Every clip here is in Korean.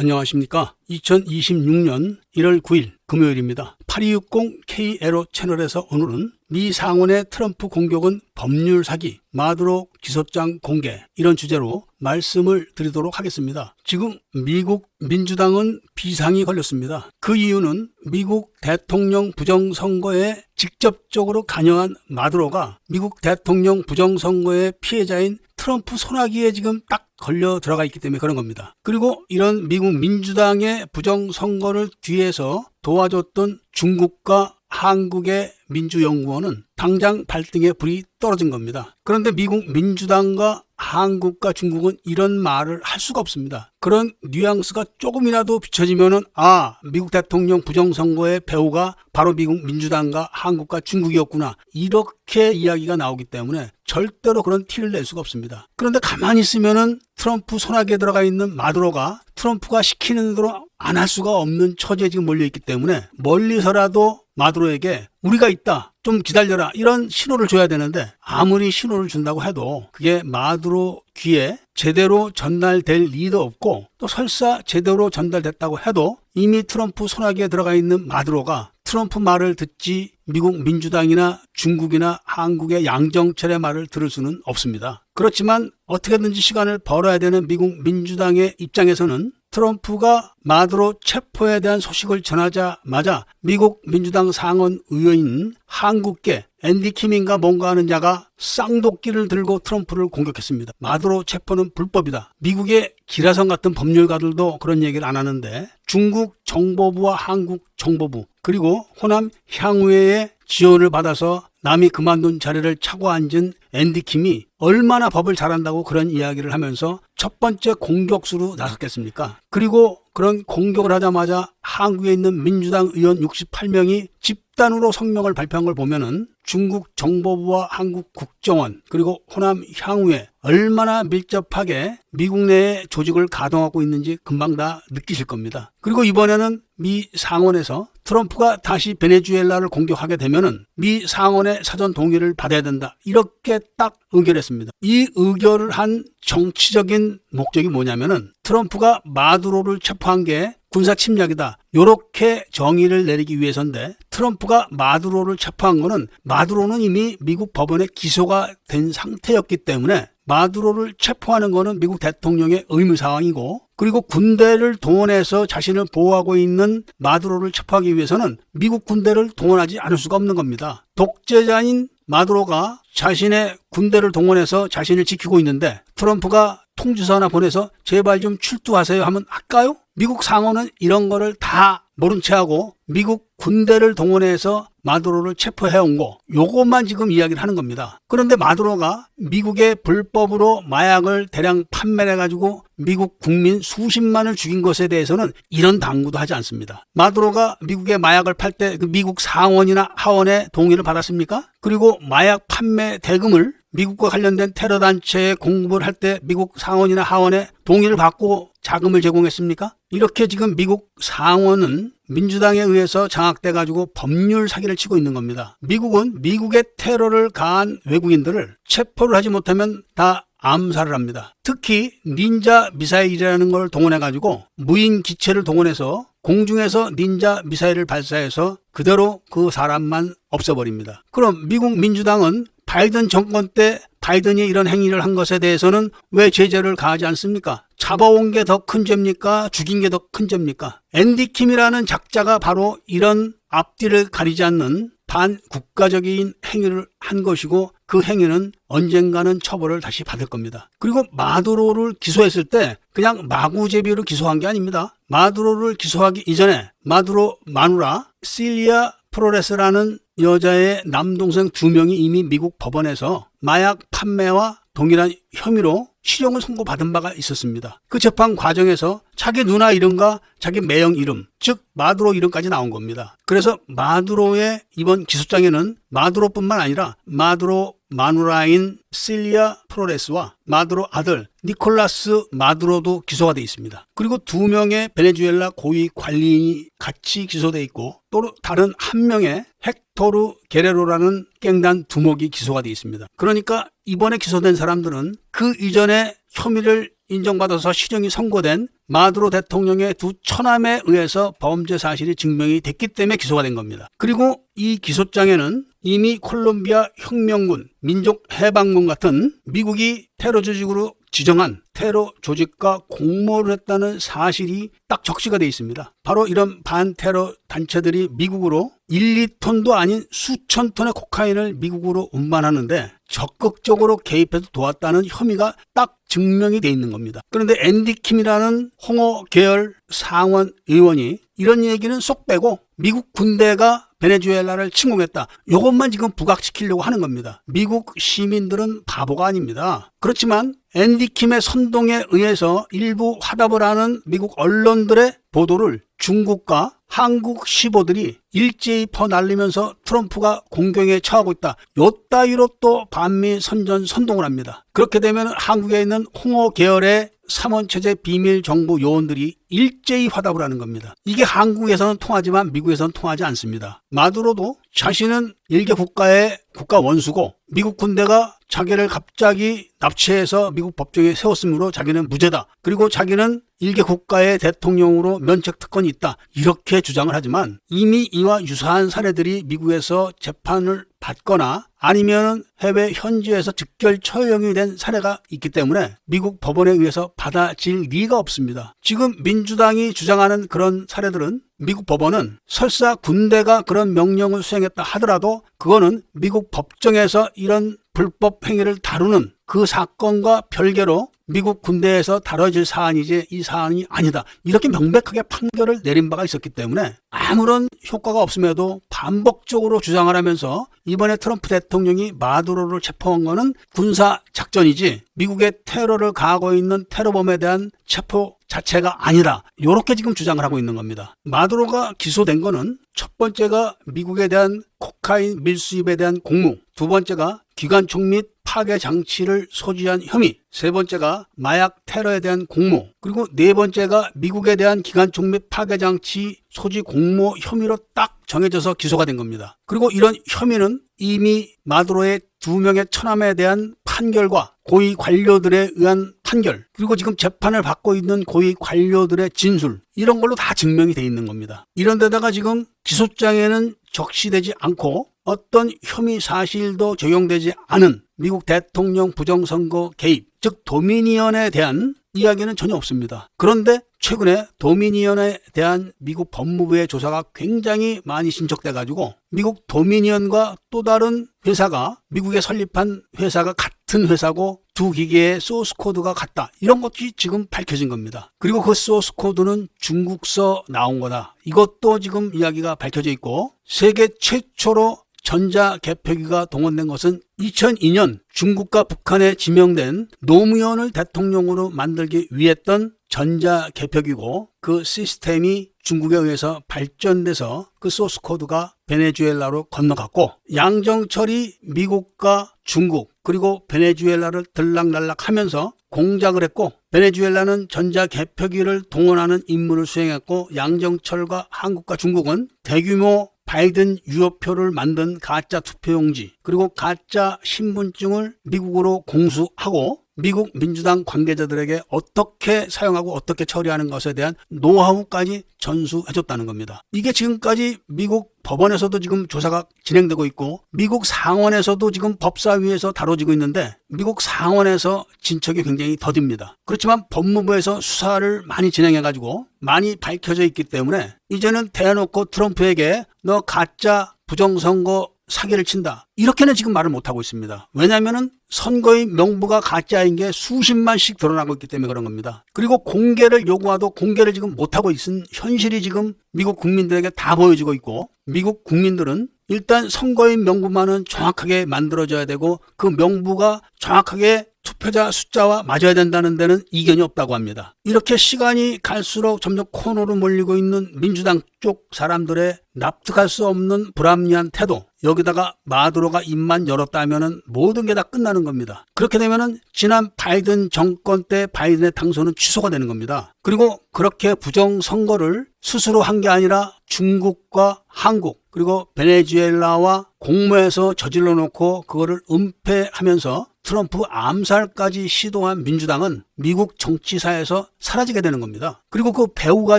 안녕하십니까. 2026년 1월 9일 금요일입니다. 8260K 에로 채널에서 오늘은 미 상원의 트럼프 공격은 법률 사기, 마두로 기소장 공개 이런 주제로 말씀을 드리도록 하겠습니다. 지금 미국 민주당은 비상이 걸렸습니다. 그 이유는 미국 대통령 부정선거에 직접적으로 관여한 마두로가 미국 대통령 부정선거의 피해자인 트럼프 소나기에 지금 딱 걸려 들어가 있기 때문에 그런 겁니다. 그리고 이런 미국 민주당의 부정선거를 뒤에서 도와줬던 중국과 한국의 민주연구원은 당장 발등에 불이 떨어진 겁니다. 그런데 미국 민주당과 한국과 중국은 이런 말을 할 수가 없습니다. 그런 뉘앙스가 조금이라도 비춰지면은 아 미국 대통령 부정선거의 배우가 바로 미국 민주당과 한국과 중국이었구나 이렇게 이야기가 나오기 때문에 절대로 그런 티를 낼 수가 없습니다. 그런데 가만히 있으면은 트럼프 손아귀에 들어가 있는 마두로가 트럼프가 시키는 대로 안 할 수가 없는 처지에 지금 몰려 있기 때문에 멀리서라도 마두로에게 우리가 있다. 좀 기다려라. 이런 신호를 줘야 되는데 아무리 신호를 준다고 해도 그게 마두로 귀에 제대로 전달될 리도 없고 또 설사 제대로 전달됐다고 해도 이미 트럼프 손아귀에 들어가 있는 마두로가 트럼프 말을 듣지 미국 민주당이나 중국이나 한국의 양정철의 말을 들을 수는 없습니다. 그렇지만 어떻게든지 시간을 벌어야 되는 미국 민주당의 입장에서는 트럼프가 마두로 체포에 대한 소식을 전하자마자 미국 민주당 상원 의원인 한국계 앤디 킴인가 뭔가 하는 자가 쌍도끼를 들고 트럼프를 공격했습니다. 마두로 체포는 불법이다. 미국의 기라성 같은 법률가들도 그런 얘기를 안 하는데 중국 정보부와 한국 정보부 그리고 호남 향후회의 지원을 받아서 남이 그만둔 자리를 차고 앉은 앤디 킴이 얼마나 법을 잘한다고 그런 이야기를 하면서 첫 번째 공격수로 나섰겠습니까? 그리고 그런 공격을 하자마자 한국에 있는 민주당 의원 68명이 집 단으로 성명을 발표한 걸 보면은 중국 정보부와 한국 국정원 그리고 호남 향후에 얼마나 밀접하게 미국 내에 조직을 가동하고 있는지 금방 다 느끼실 겁니다. 그리고 이번에는 미 상원에서 트럼프가 다시 베네수엘라를 공격하게 되면은 미 상원의 사전 동의를 받아야 된다. 이렇게 딱 의결했습니다. 이 의결을 한 정치적인 목적이 뭐냐면은 트럼프가 마두로를 체포한 게 군사 침략이다. 요렇게 정의를 내리기 위해서인데 트럼프가 마두로를 체포한 거는 마두로는 이미 미국 법원에 기소가 된 상태였기 때문에 마두로를 체포하는 거는 미국 대통령의 의무 사항이고 그리고 군대를 동원해서 자신을 보호하고 있는 마두로를 체포하기 위해서는 미국 군대를 동원하지 않을 수가 없는 겁니다. 독재자인 마두로가 자신의 군대를 동원해서 자신을 지키고 있는데 트럼프가 통지서 하나 보내서 제발 좀 출두하세요 하면 할까요? 미국 상원은 이런 거를 다 모른 채 하고 미국 군대를 동원해서 마두로를 체포해 온 거 요것만 지금 이야기를 하는 겁니다. 그런데 마두로가 미국의 불법으로 마약을 대량 판매해 가지고 미국 국민 수십만을 죽인 것에 대해서는 이런 당구도 하지 않습니다. 마두로가 미국의 마약을 팔때그 미국 상원이나 하원의 동의를 받았습니까? 그리고 마약 판매 대금을 미국과 관련된 테러 단체에 공급을 할 때 미국 상원이나 하원의 동의를 받고 자금을 제공했습니까? 이렇게 지금 미국 상원은 민주당에 의해서 장악돼 가지고 법률 사기를 치고 있는 겁니다. 미국은 미국의 테러를 가한 외국인들을 체포를 하지 못하면 다 암살을 합니다. 특히 닌자 미사일이라는 걸 동원해 가지고 무인 기체를 동원해서 공중에서 닌자 미사일을 발사해서 그대로 그 사람만 없애버립니다. 그럼 미국 민주당은 바이든 정권 때 바이든이 이런 행위를 한 것에 대해서는 왜 제재를 가하지 않습니까? 잡아온 게 더 큰 죄입니까? 죽인 게 더 큰 죄입니까? 앤디 킴이라는 작자가 바로 이런 앞뒤를 가리지 않는 반국가적인 행위를 한 것이고 그 행위는 언젠가는 처벌을 다시 받을 겁니다. 그리고 마두로를 기소했을 때 그냥 마구제비로 기소한 게 아닙니다. 마두로를 기소하기 이전에 마두로 마누라 실리아 프로레스라는 여자의 남동생 두 명이 이미 미국 법원에서 마약 판매와 동일한 혐의로 실형을 선고받은 바가 있었습니다. 그 재판 과정에서 자기 누나 이름과 자기 매형 이름, 즉 마두로 이름까지 나온 겁니다. 그래서 마두로의 이번 기소장에는 마두로뿐만 아니라 마두로 마누라인 실리아 프로레스와 마두로 아들 니콜라스 마두로도 기소가 돼 있습니다. 그리고 두 명의 베네수엘라 고위 관리인이 같이 기소돼 있고 또 다른 한 명의 헥토르 게레로라는 깽단 두목이 기소가 돼 있습니다. 그러니까 이번에 기소된 사람들은 그 이전에 혐의를 인정받아서 실형이 선고된 마두로 대통령의 두 처남에 의해서 범죄 사실이 증명이 됐기 때문에 기소가 된 겁니다. 그리고 이 기소장에는 이미 콜롬비아 혁명군, 민족해방군 같은 미국이 테러 조직으로 지정한 테러 조직과 공모를 했다는 사실이 딱 적시가 돼 있습니다. 바로 이런 반테러 단체들이 미국으로 1, 2톤도 아닌 수천 톤의 코카인을 미국으로 운반하는데 적극적으로 개입해서 도왔다는 혐의가 딱 증명이 돼 있는 겁니다. 그런데 앤디 킴이라는 홍어 계열 상원 의원이 이런 얘기는 쏙 빼고 미국 군대가 베네수엘라를 침공했다. 이것만 지금 부각시키려고 하는 겁니다. 미국 시민들은 바보가 아닙니다. 그렇지만 앤디 킴의 선동에 의해서 일부 화답을 하는 미국 언론들의 보도를 중국과 한국 시보들이 일제히 퍼날리면서 트럼프가 공경에 처하고 있다. 요 따위로 또 반미 선전 선동을 합니다. 그렇게 되면 한국에 있는 홍어 계열의 삼원체제 비밀 정부 요원들이 일제히 화답을 하는 겁니다. 이게 한국에서는 통하지만 미국에서는 통하지 않습니다. 마두로도 자신은 일개 국가의 국가 원수고 미국 군대가 자기를 갑자기 납치해서 미국 법정에 세웠으므로 자기는 무죄다. 그리고 자기는 일개 국가의 대통령으로 면책 특권이 있다. 이렇게 주장을 하지만 이미 이와 유사한 사례들이 미국에서 재판을 받거나 아니면 해외 현지에서 직결 처형이 된 사례가 있기 때문에 미국 법원에 의해서 받아질 리가 없습니다. 지금 민주당이 주장하는 그런 사례들은 미국 법원은 설사 군대가 그런 명령을 수행했다 하더라도 그거는 미국 법정에서 이런 불법 행위를 다루는 그 사건과 별개로 미국 군대에서 다뤄질 사안이지 이 사안이 아니다. 이렇게 명백하게 판결을 내린 바가 있었기 때문에 아무런 효과가 없음에도 반복적으로 주장을 하면서 이번에 트럼프 대통령이 마두로를 체포한 거는 군사 작전이지 미국의 테러를 가하고 있는 테러범에 대한 체포 자체가 아니라 이렇게 지금 주장을 하고 있는 겁니다. 마두로가 기소된 거는 첫 번째가 미국에 대한 코카인 밀수입에 대한 공무, 두 번째가 기관총 및 파괴 장치를 소지한 혐의, 세 번째가 마약 테러에 대한 공모, 그리고 네 번째가 미국에 대한 기관총 및 파괴 장치 소지 공모 혐의로 딱 정해져서 기소가 된 겁니다. 그리고 이런 혐의는 이미 마두로의 두 명의 처남에 대한 판결과 고위 관료들에 의한 판결, 그리고 지금 재판을 받고 있는 고위 관료들의 진술, 이런 걸로 다 증명이 돼 있는 겁니다. 이런 데다가 지금 기소장에는 적시되지 않고 어떤 혐의 사실도 적용되지 않은 미국 대통령 부정선거 개입, 즉 도미니언에 대한 이야기는 전혀 없습니다. 그런데 최근에 도미니언에 대한 미국 법무부의 조사가 굉장히 많이 신청돼 가지고 미국 도미니언과 또 다른 회사가 미국에 설립한 회사가 같은 회사고 두 기계의 소스 코드가 같다. 이런 것이 지금 밝혀진 겁니다. 그리고 그 소스 코드는 중국서 나온 거다. 이것도 지금 이야기가 밝혀져 있고 세계 최초로 전자 개표기가 동원된 것은 2002년 중국과 북한에 지명된 노무현을 대통령으로 만들기 위했던 전자 개표기고 그 시스템이 중국에 의해서 발전돼서 그 소스 코드가 베네수엘라로 건너갔고 양정철이 미국과 중국 그리고 베네수엘라를 들락날락 하면서 공작을 했고 베네수엘라는 전자 개표기를 동원하는 임무를 수행했고 양정철과 한국과 중국은 대규모 바이든 유효표를 만든 가짜 투표용지 그리고 가짜 신분증을 미국으로 공수하고 미국 민주당 관계자들에게 어떻게 사용하고 어떻게 처리하는 것에 대한 노하우까지 전수해줬다는 겁니다. 이게 지금까지 미국 법원에서도 지금 조사가 진행되고 있고 미국 상원에서도 지금 법사위에서 다뤄지고 있는데 미국 상원에서 진척이 굉장히 더딥니다. 그렇지만 법무부에서 수사를 많이 진행해 가지고 많이 밝혀져 있기 때문에 이제는 대놓고 트럼프에게 너 가짜 부정선거 사기를 친다. 이렇게는 지금 말을 못하고 있습니다. 왜냐하면 선거의 명부가 가짜인 게 수십만씩 드러나고 있기 때문에 그런 겁니다. 그리고 공개를 요구하도 공개를 지금 못하고 있은 현실이 지금 미국 국민들에게 다 보여지고 있고 미국 국민들은 일단 선거의 명부만은 정확하게 만들어져야 되고 그 명부가 정확하게 투표자 숫자와 맞아야 된다는 데는 이견이 없다고 합니다. 이렇게 시간이 갈수록 점점 코너로 몰리고 있는 민주당 쪽 사람들의 납득할 수 없는 불합리한 태도 여기다가 마두로가 입만 열었다면은 모든 게 다 끝나는 겁니다. 그렇게 되면은 지난 바이든 정권 때 바이든의 당선은 취소가 되는 겁니다. 그리고 그렇게 부정 선거를 스스로 한 게 아니라 중국과 한국 그리고 베네수엘라와 공모해서 저질러 놓고 그거를 은폐하면서 트럼프 암살까지 시도한 민주당은 미국 정치사에서 사라지게 되는 겁니다. 그리고 그 배우가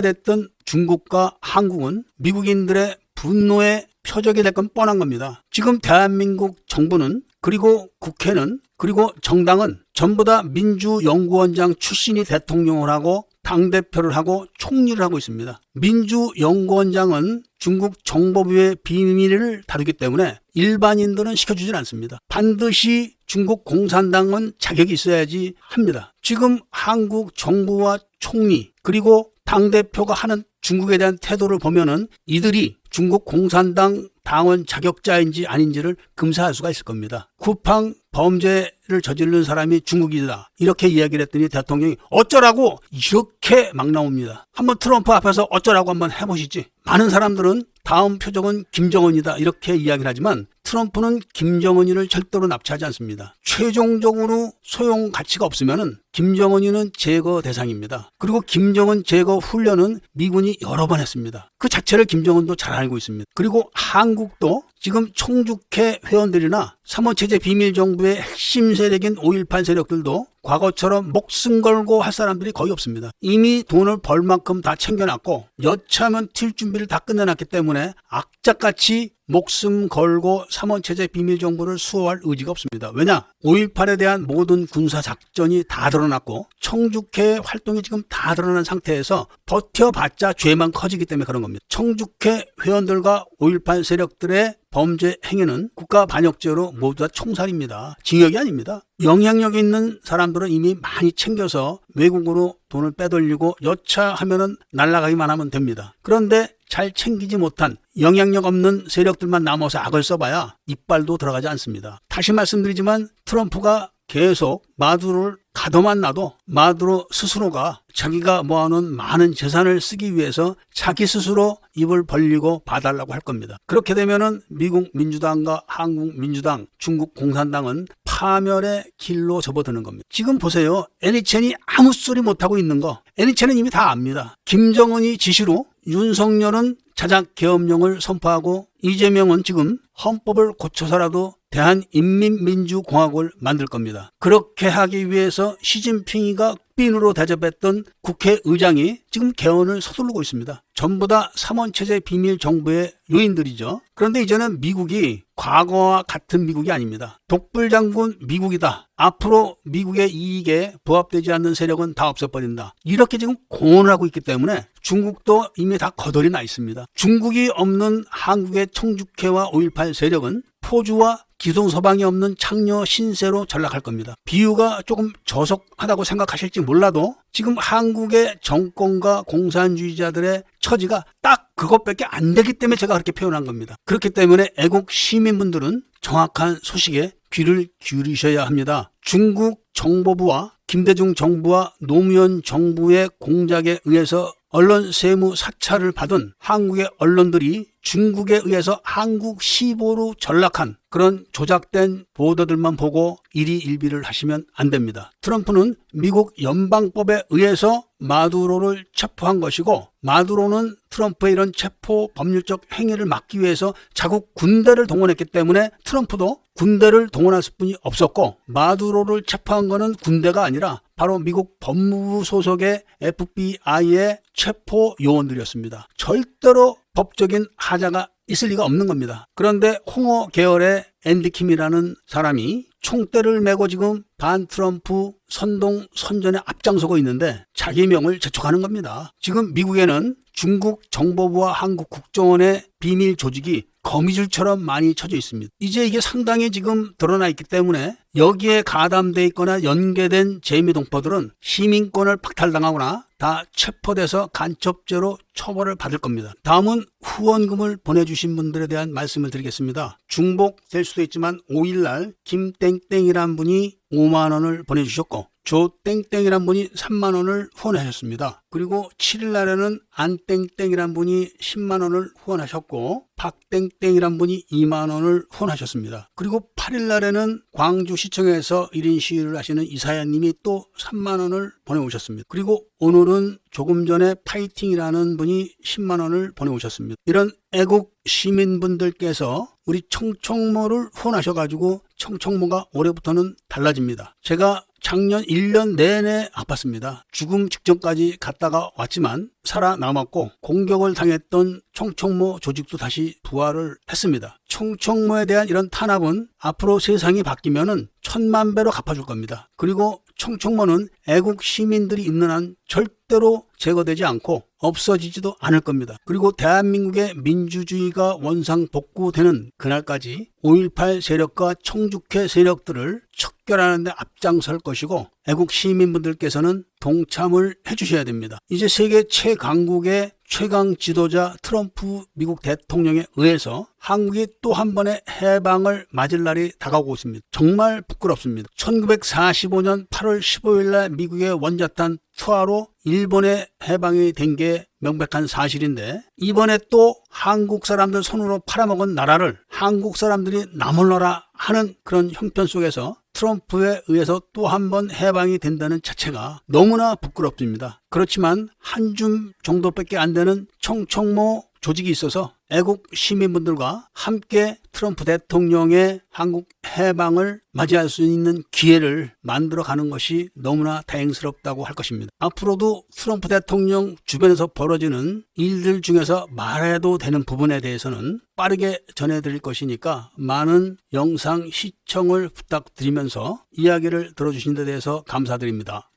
됐던 중국과 한국은 미국인들의 분노의 표적이 될 건 뻔한 겁니다. 지금 대한민국 정부는 그리고 국회는 그리고 정당은 전부 다 민주연구원장 출신이 대통령을 하고 당대표를 하고 총리를 하고 있습니다. 민주연구원장은 중국 정보부의 비밀을 다루기 때문에 일반인들은 시켜주질 않습니다. 반드시 중국 공산당은 자격이 있어야지 합니다. 지금 한국 정부와 총리 그리고 당대표가 하는 중국에 대한 태도를 보면은 이들이 중국 공산당 당원 자격자인지 아닌지를 검사할 수가 있을 겁니다. 쿠팡 범죄를 저지른 사람이 중국이다. 이렇게 이야기를 했더니 대통령이 어쩌라고 이렇게 막 나옵니다. 한번 트럼프 앞에서 어쩌라고 한번 해보시지. 많은 사람들은 다음 표적은 김정은이다. 이렇게 이야기를 하지만 트럼프는 김정은이를 절대로 납치하지 않습니다. 최종적으로 소용 가치가 없으면은 김정은이는 제거 대상입니다. 그리고 김정은 제거 훈련은 미군이 여러 번 했습니다. 그 자체를 김정은도 잘 알고 있습니다. 그리고 한국도 지금 총주회 회원들이나 삼원체제 비밀정부의 핵심 세력인 5.18 세력들도 과거처럼 목숨 걸고 할 사람들이 거의 없습니다. 이미 돈을 벌 만큼 다 챙겨놨고 여차하면 튈 준비를 다 끝내놨기 때문에 악착같이 목숨 걸고 삼원체제 비밀정부를 수호할 의지가 없습니다. 왜냐? 5.18에 대한 모든 군사 작전이 다 드러났고 청주회 활동이 지금 다 드러난 상태에서 버텨봤자 죄만 커지기 때문에 그런 겁니다. 청주회 회원들과 5.18 세력들의 범죄 행위는 국가 반역죄로 모두 다 총살입니다. 징역이 아닙니다. 영향력 있는 사람들은 이미 많이 챙겨서 외국으로 돈을 빼돌리고 여차하면은 날아가기만 하면 됩니다. 그런데 잘 챙기지 못한 영향력 없는 세력들만 남아서 악을 써봐야 이빨도 들어가지 않습니다. 다시 말씀드리지만 트럼프가 계속 마두로를 가둬만 놔도 마두로 스스로가 자기가 모아놓은 많은 재산을 쓰기 위해서 자기 스스로 입을 벌리고 봐달라고 할 겁니다. 그렇게 되면은 미국 민주당과 한국 민주당, 중국 공산당은 파멸의 길로 접어드는 겁니다. 지금 보세요. 애니첸이 아무 소리 못하고 있는 거. 애니첸은 이미 다 압니다. 김정은이 지시로 윤석열은 자작 계엄령을 선포하고 이재명은 지금 헌법을 고쳐서라도 대한인민민주공화국을 만들 겁니다. 그렇게 하기 위해서 시진핑이가 핀으로 대접했던 국회의장이 지금 개헌을 서두르고 있습니다. 전부 다 삼원체제 비밀 정부의 요인들이죠. 그런데 이제는 미국이 과거와 같은 미국이 아닙니다. 독불 장군 미국이다. 앞으로 미국의 이익에 부합되지 않는 세력은 다 없애버린다. 이렇게 지금 공언을 하고 있기 때문에 중국도 이미 다 거덜이 나 있습니다. 중국이 없는 한국의 청주회와 5.18 세력은 포주와 기동 서방이 없는 창녀 신세로 전락할 겁니다. 비유가 조금 저속하다고 생각하실지 몰라도 지금 한국의 정권과 공산주의자들의 처지가 딱 그것밖에 안 되기 때문에 제가 그렇게 표현한 겁니다. 그렇기 때문에 애국 시민분들은 정확한 소식에 귀를 기울이셔야 합니다. 중국 정보부와 김대중 정부와 노무현 정부의 공작에 의해서 언론 세무 사찰을 받은 한국의 언론들이 중국에 의해서 한국 시보로 전락한 그런 조작된 보도들만 보고 일희일비를 하시면 안 됩니다. 트럼프는 미국 연방법에 의해서 마두로를 체포한 것이고 마두로는 트럼프의 이런 체포 법률적 행위를 막기 위해서 자국 군대를 동원했기 때문에 트럼프도 군대를 동원할 뿐이 없었고 마두로를 체포한 것은 군대가 아니라 바로 미국 법무부 소속의 FBI의 체포 요원들이었습니다. 절대로 법적인 하자가 있을 리가 없는 겁니다. 그런데 홍어 계열의 앤디 킴이라는 사람이 총대를 메고 지금 반 트럼프 선동 선전에 앞장서고 있는데 자기 명을 재촉하는 겁니다. 지금 미국에는 중국 정보부와 한국 국정원의 비밀 조직이 거미줄처럼 많이 쳐져 있습니다. 이제 이게 상당히 지금 드러나 있기 때문에 여기에 가담돼 있거나 연계된 재미동포들은 시민권을 박탈당하거나 다 체포돼서 간첩죄로 처벌을 받을 겁니다. 다음은 후원금을 보내주신 분들에 대한 말씀을 드리겠습니다. 중복될 수도 있지만 5일날 김땡땡이란 분이 5만 원을 보내주셨고 조땡땡이란 분이 3만 원을 후원하셨습니다. 그리고 7일 날에는 안땡땡이란 분이 10만 원을 후원하셨고 박땡땡이란 분이 2만 원을 후원하셨습니다. 그리고 8일 날에는 광주시청에서 1인 시위를 하시는 이사야님이 또 3만 원을 보내오셨습니다. 그리고 오늘은 조금 전에 파이팅이라는 분이 10만 원을 보내오셨습니다. 이런 애국 시민분들께서 우리 청청모를 후원하셔가지고 청청모가 올해부터는 달라집니다. 제가 작년 1년 내내 아팠습니다. 죽음 직전까지 갔다가 왔지만 살아남았고 공격을 당했던 청청모 조직도 다시 부활을 했습니다. 청청모에 대한 이런 탄압은 앞으로 세상이 바뀌면은 천만 배로 갚아줄 겁니다. 그리고 청청모는 애국 시민들이 있는 한 절대로 제거되지 않고 없어지지도 않을 겁니다. 그리고 대한민국의 민주주의가 원상 복구되는 그날까지 5.18 세력과 청주회 세력들을 척결하는 데 앞장설 것이고 애국 시민분들께서는 동참을 해주셔야 됩니다. 이제 세계 최강국의 최강 지도자 트럼프 미국 대통령에 의해서 한국이 또 한 번의 해방을 맞을 날이 다가오고 있습니다. 정말 부끄럽습니다. 1945년 8월 15일 날 미국의 원자탄 투하로 일본의 해방이 된 게 명백한 사실인데 이번에 또 한국 사람들 손으로 팔아먹은 나라를 한국 사람들이 나몰라라 하는 그런 형편 속에서 트럼프에 의해서 또 한 번 해방이 된다는 자체가 너무나 부끄럽습니다. 그렇지만 한 줌 정도밖에 안 되는 청청모 조직이 있어서 애국 시민분들과 함께 트럼프 대통령의 한국 해방을 맞이할 수 있는 기회를 만들어 가는 것이 너무나 다행스럽다고 할 것입니다. 앞으로도 트럼프 대통령 주변에서 벌어지는 일들 중에서 말해도 되는 부분에 대해서는 빠르게 전해드릴 것이니까 많은 영상 시청을 부탁드리면서 이야기를 들어주신 데 대해서 감사드립니다.